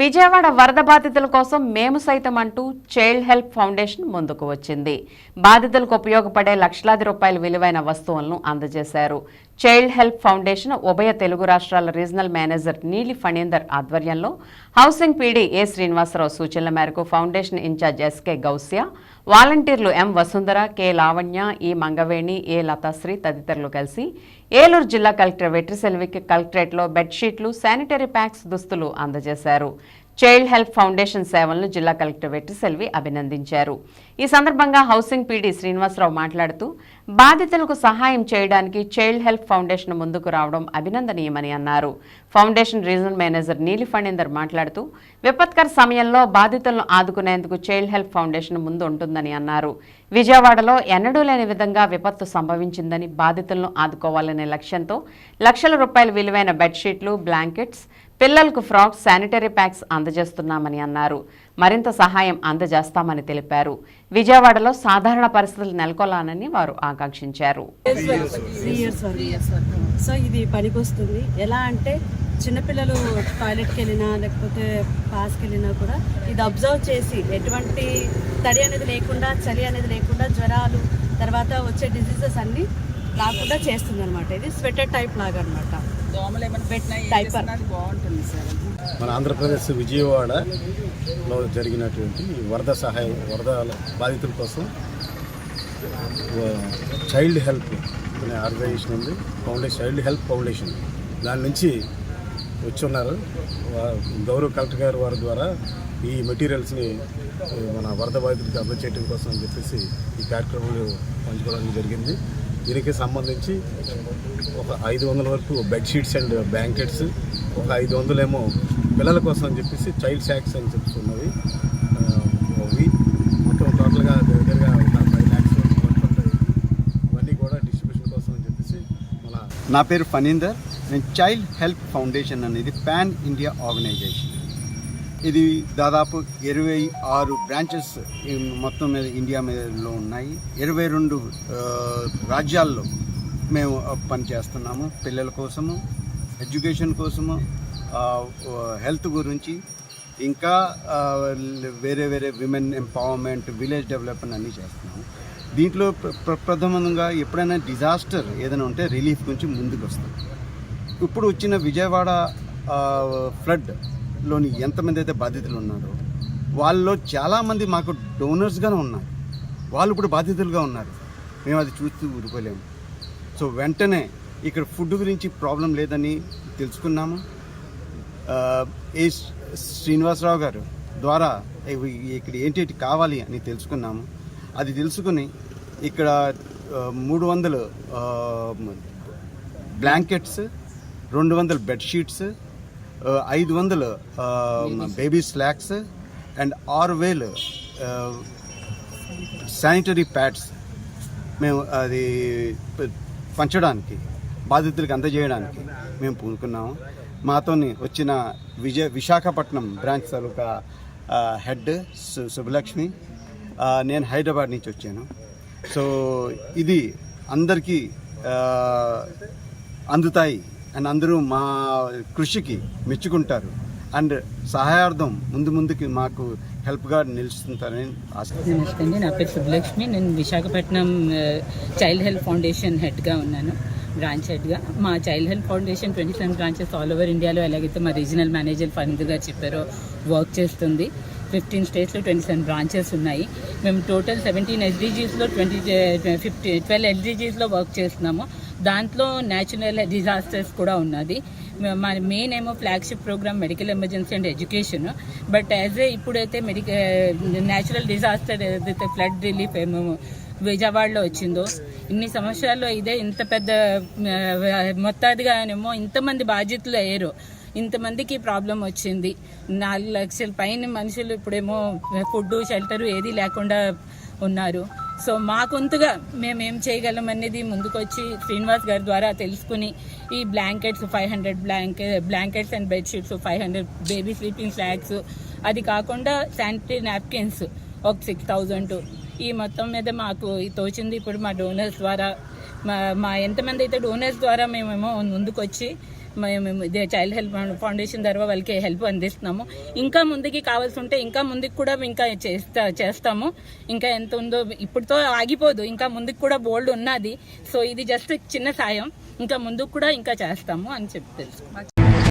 విజయవాడ వరద బాధితుల కోసం మేము సైతం అంటూ చైల్డ్ హెల్ప్ ఫౌండేషన్ ముందుకు వచ్చింది. బాధితులకు ఉపయోగపడే లక్షలాది రూపాయల విలువైన వస్తువులను అందజేశారు. చైల్డ్ హెల్ప్ ఫౌండేషన్ ఉభయ తెలుగు రాష్ట్రాల రీజనల్ మేనేజర్ నీలి ఫణీందర్ ఆధ్వర్యంలో హౌసింగ్ పీడీ ఏ శ్రీనివాసరావు సూచనల మేరకు ఫౌండేషన్ ఇన్ఛార్జ్ ఎస్కే గౌసియా వాలంటీర్లు ఎం వసుంధర కె లావణ్య ఈ మంగవేణి ఏ లతాశ్రీ తదితరులు కలిసి ఏలూరు జిల్లా కలెక్టర్ వెట్రిసెల్వికి కలెక్టరేట్లో బెడ్షీట్లు శానిటరీ ప్యాక్స్ దుస్తులు అందజేశారు. చైల్డ్ హెల్ప్ ఫౌండేషన్ సేవలను జిల్లా కలెక్టర్ వెట్రిసెల్వి అభినందించారు. ఈ సందర్భంగా హౌసింగ్ పీడీ శ్రీనివాసరావు మాట్లాడుతూ బాధితులకు సహాయం చేయడానికి చైల్డ్ హెల్ప్ ఫౌండేషన్ ముందుకు రావడం అభినందనీయమని అన్నారు. ఫౌండేషన్ రీజనల్ మేనేజర్ నీలి ఫణీందర్ మాట్లాడుతూ విపత్కర సమయంలో బాధితులను ఆదుకునేందుకు చైల్డ్ హెల్ప్ ఫౌండేషన్ ముందు ఉంటుందని అన్నారు. విజయవాడలో ఎన్నడూ లేని విధంగా విపత్తు సంభవించిందని బాధితులను ఆదుకోవాలనే లక్ష్యంతో లక్షల రూపాయల విలువైన బెడ్షీట్లు బ్లాంకెట్స్ పిల్లలకు ఫ్రాక్స్ శానిటరీ ప్యాక్స్ అందజేస్తున్నామని అన్నారు. మరింత సహాయం అందజేస్తామని తెలిపారు. విజయవాడలో సాధారణ పరిస్థితులు నెలకొల్లాలని వారు ఆకాంక్షించారు. ఇయర్స్ సో ఇది పనికొస్తుంది. ఎలా అంటే చిన్నపిల్లలు టాయిలెట్కి వెళ్ళినా లేకపోతే పాస్కి వెళ్ళినా కూడా ఇది అబ్జర్వ్ చేసి ఎటువంటి తడి అనేది లేకుండా చలి అనేది లేకుండా జ్వరాలు తర్వాత వచ్చే డిసీజెస్ అన్నీ రాకుండా చేస్తుంది అనమాట ఇది స్వెటర్ టైప్ లాగా అనమాట దోమలు ఏమైనా పెట్టినా బాగుంటుంది సార్. మన ఆంధ్రప్రదేశ్ విజయవాడలో జరిగినటువంటి వరద సహాయం వరద బాధితుల కోసం చైల్డ్ హెల్ప్ అనే ఆర్గనైజేషన్ ఉంది ఫౌండేషన్ చైల్డ్ హెల్ప్ ఫౌండేషన్ దాని నుంచి వచ్చి ఉన్నారు వా- గౌరవ కలెక్టర్ గారు వారి ద్వారా ఈ మెటీరియల్స్ని మన వరద బాధితులకు అందజేయడం కోసం అని చెప్పేసి ఈ కార్యక్రమాలు పంచుకోవడానికి జరిగింది. దీనికి సంబంధించి ఒక ఐదు వందల వరకు బెడ్షీట్స్ అండ్ బ్లాంకెట్స్ ఒక ఐదు వందలేమో పిల్లల కోసం అని చెప్పేసి చైల్డ్ శాక్స్ అని చెప్తున్నవి అవి మొత్తం టోటల్గా దగ్గరగా ఒక ఫైవ్ ల్యాక్స్ ఇవన్నీ కూడా డిస్ట్రిబ్యూషన్ కోసం అని చెప్పేసి మన నా పేరు ఫనీందర్ నేను చైల్డ్ హెల్ప్ ఫౌండేషన్ అనేది పాన్ ఇండియా ఆర్గనైజేషన్ ఇది దాదాపు ఇరవై ఆరు బ్రాంచెస్ మొత్తం మీద ఇండియా మీదలో ఉన్నాయి. ఇరవై రెండు రాజ్యాల్లో మేము పనిచేస్తున్నాము పిల్లల కోసము ఎడ్యుకేషన్ కోసము హెల్త్ గురించి. ఇంకా వేరే వేరే విమెన్ ఎంపవర్మెంట్ విలేజ్ డెవలప్మెంట్ అన్నీ చేస్తున్నాము. దీంట్లో ప్ర- ప్ర- ప్రథమంగా ఎప్పుడైనా డిజాస్టర్ ఏదైనా ఉంటే రిలీఫ్ గురించి ముందుకు వస్తాం ఇప్పుడు వచ్చిన విజయవాడ ఫ్లడ్ లోని ఎంతమంది అయితే బాధితులు ఉన్నారో వాళ్ళలో చాలామంది మాకు డోనర్స్గానే ఉన్నారు. వాళ్ళు కూడా బాధితులుగా ఉన్నారు. మేము అది చూస్తూ ఊరుకోలేము సో వెంటనే ఇక్కడ ఫుడ్ గురించి ప్రాబ్లం లేదని తెలుసుకున్నాము. ఏ శ్రీనివాసరావు గారు ద్వారా ఇక్కడ ఏంటి కావాలి అని తెలుసుకున్నాము. అది తెలుసుకుని ఇక్కడ మూడు వందలు బ్లాంకెట్స్ రెండు వందల బెడ్షీట్స్ ఐదు వందలు బేబీ స్లాక్స్ అండ్ ఆరు వేలు శానిటరీ ప్యాడ్స్ మేము అది పంచడానికి బాధితులకు అందజేయడానికి మేము పూనుకున్నాము. మాతోని వచ్చిన విజయ విశాఖపట్నం బ్రాంచ్ తాలూకా హెడ్ సు శుభలక్ష్మి ఆ, నేను హైదరాబాద్ నుంచి వచ్చాను. సో ఇది అందరికీ అందుతాయి అండ్ అందరూ మా కృషికి మెచ్చుకుంటారు. అండ్ సహాయార్థం ముందు ముందుకి మాకు హెల్ప్గా నిలుస్తుంటారని ఆశ. నమస్తే అండి. నా పేరు సుబ్బలక్ష్మి నేను విశాఖపట్నం చైల్డ్ హెల్ప్ ఫౌండేషన్ హెడ్గా ఉన్నాను బ్రాంచ్ హెడ్గా. మా child health foundation twenty seven branches all over ఇండియాలో ఎలాగైతే మా రీజనల్ మేనేజర్ ఫండ్గా చెప్పారో వర్క్ చేస్తుంది. ఫిఫ్టీన్ స్టేట్స్లో ట్వంటీ సెవెన్ బ్రాంచెస్ ఉన్నాయి. మేము టోటల్ సెవెంటీన్ ఎస్డీజీస్లో ట్వంటీ ఫిఫ్టీ ట్వెల్వ్ ఎస్డీజీస్లో వర్క్ చేస్తున్నాము. దాంట్లో న్యాచురల్ డిజాస్టర్స్ కూడా ఉన్నది. మన మెయిన్ ఏమో flagship programme medical emergency and education but as a ఇప్పుడైతే మెడికల్ న్యాచురల్ డిజాస్టర్ ఏదైతే ఫ్లడ్ రిలీఫ్ ఏమో విజయవాడలో వచ్చిందో ఇన్ని సంవత్సరాల్లో ఇదే ఇంత పెద్ద మొత్తాదిగానేమో ఇంతమంది బాధ్యతలు అయ్యారు. ఇంతమందికి ప్రాబ్లం వచ్చింది. నాలుగు లక్షల పైన మనుషులు ఇప్పుడేమో ఫుడ్ షెల్టర్ ఏది లేకుండా ఉన్నారు. సో మా కొంతగా మేము ఏం చేయగలం అనేది ముందుకొచ్చి శ్రీనివాస్ గారి ద్వారా తెలుసుకుని ఈ blankets five hundred blanket blankets and bedsheets five hundred baby sleeping flags అది కాకుండా శానిటరీ నాప్కిన్స్ ఒక సిక్స్ థౌజండ్ ఈ మొత్తం మీద మాకు తోచింది ఇప్పుడు మా డోనర్స్ ద్వారా. మా మా ఎంతమంది అయితే డోనర్స్ ద్వారా మేమేమో ముందుకొచ్చి మేము ఇదే చైల్డ్ హెల్ప్ ఫౌండేషన్ ద్వారా వాళ్ళకి హెల్ప్ అందిస్తున్నాము. ఇంకా ముందుకి కావాల్సి ఉంటే ఇంకా ముందుకు కూడా ఇంకా చేస్తా చేస్తాము. ఇంకా ఎంత ఉందో ఇప్పుడుతో ఆగిపోదు. ఇంకా ముందుకు కూడా బోల్డ్ ఉన్నది. సో ఇది జస్ట్ చిన్న సాయం. ఇంకా ముందుకు కూడా ఇంకా చేస్తాము అని చెప్పి